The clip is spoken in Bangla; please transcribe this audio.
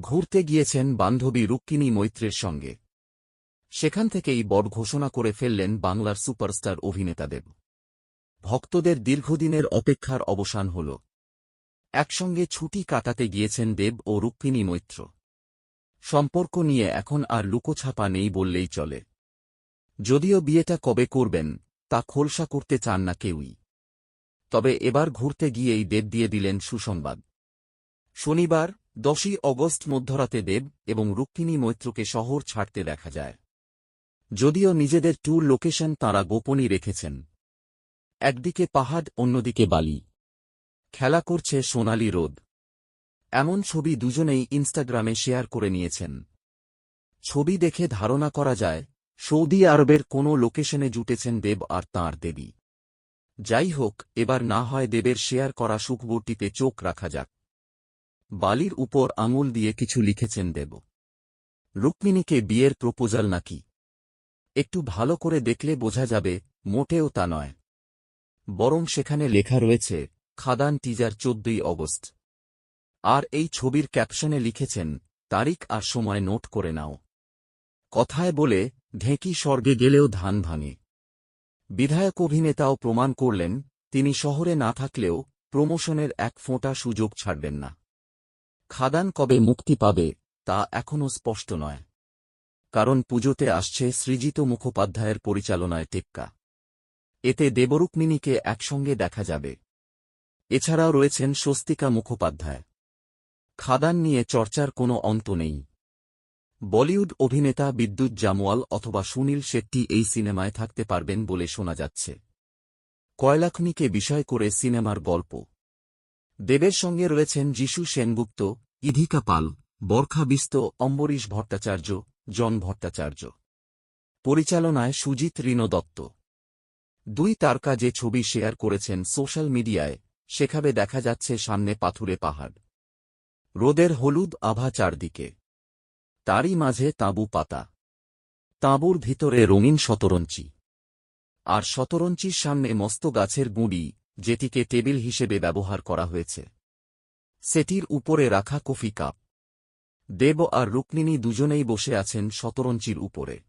ঘুরতে গিয়েছেন বান্ধবী রুক্মিণী মৈত্রের সঙ্গে। সেখান থেকেই বড় ঘোষণা করে ফেললেন বাংলার সুপারস্টার অভিনেতাদেব ভক্তদের দীর্ঘদিনের অপেক্ষার অবসান হল। একসঙ্গে ছুটি কাটাতে গিয়েছেন দেব ও রুক্মিণী মৈত্র। সম্পর্ক নিয়ে এখন আর লুকোছাপা নেই বললেই চলে। যদিও বিয়েটা কবে করবেন, তা খোলসা করতে চান না কেউই। তবে এবার ঘুরতে গিয়েই দেব দিয়ে দিলেন সুসংবাদ। শনিবার দশই অগস্ট মধ্যরাতে দেব এবং রুক্মিণী মৈত্রকে শহর ছাড়তে দেখা যায়। যদিও নিজেদের ট্যুর লোকেশন তাঁরা গোপনই রেখেছেন। একদিকে পাহাড়, অন্যদিকে বালি। খেলা করছে সোনালি রোদ। এমন ছবি দুজনেই ইনস্টাগ্রামে শেয়ার করে নিয়েছেন। ছবি দেখে ধারণা করা যায়, সৌদি আরবের কোনো লোকেশনে জুটেছেন দেব আর তাঁর দেবী। যাই হোক, এবার না হয় দেবের শেয়ার করা সুখবরটিতে চোখ রাখা যাক। বালির উপর আঙুল দিয়ে কিছু লিখেছেন দেব। রুক্মিণীকে বিয়ের প্রপোজাল নাকি? একটু ভালো করে দেখলে বোঝা যাবে, মোটেও তা নয়। বরং সেখানে লেখা রয়েছে, খাদান টিজার চোদ্দই অগস্ট। আর এই ছবির ক্যাপশনে লিখেছেন, তারিখ আর সময় নোট করে নাও। কথায় বলে, ঢেঁকি স্বর্গে গেলেও ধান ভাঙে। বিধায়ক অভিনেতাও প্রমাণ করলেন, তিনি শহরে না থাকলেও প্রমোশনের এক ফোঁটা সুযোগ ছাড়বেন না। খাদান কবে মুক্তি পাবে, তা এখনও স্পষ্ট নয়। কারণ পুজোতে আসছে সৃজিত মুখোপাধ্যায়ের পরিচালনায় টেক্কা। এতে দেবরুক্মিণীকে একসঙ্গে দেখা যাবে। এছাড়াও রয়েছেন স্বস্তিকা মুখোপাধ্যায়। খাদান নিয়ে চর্চার কোনো অন্ত নেই। বলিউড অভিনেতা বিদ্যুৎ জামওয়াল অথবা সুনীল শেট্টি এই সিনেমায় থাকতে পারবেন বলে শোনা যাচ্ছে। কয়লাখনিকে বিষয় করে সিনেমার গল্প। দেবের সঙ্গে রয়েছেন যিশু সেনগুপ্ত ইধিকা পাল, বরখা বিস্ত অম্বরীশ ভট্টাচার্য, জন ভট্টাচার্য। পরিচালনায় সুজিত রিনো দত্ত। দুই তারকা যে ছবি শেয়ার করেছেন সোশ্যাল মিডিয়ায়, সেখানে দেখা যাচ্ছে সামনে পাথুরে পাহাড়। রোদের হলুদ আভা চারদিকে। তারই মাঝে তাঁবু পাতা। তাঁবুর ভিতরে রঙিন শতরঞ্চি। আর শতরঞ্চির সামনে মস্ত গাছের গুঁড়ি, যেটিকে টেবিল হিসেবে ব্যবহার করা হয়েছে। সেটির উপরে রাখা কফি কাপ। দেব আর রুক্মিণী দুজনেই বসে আছেন শতরঞ্চির উপরে।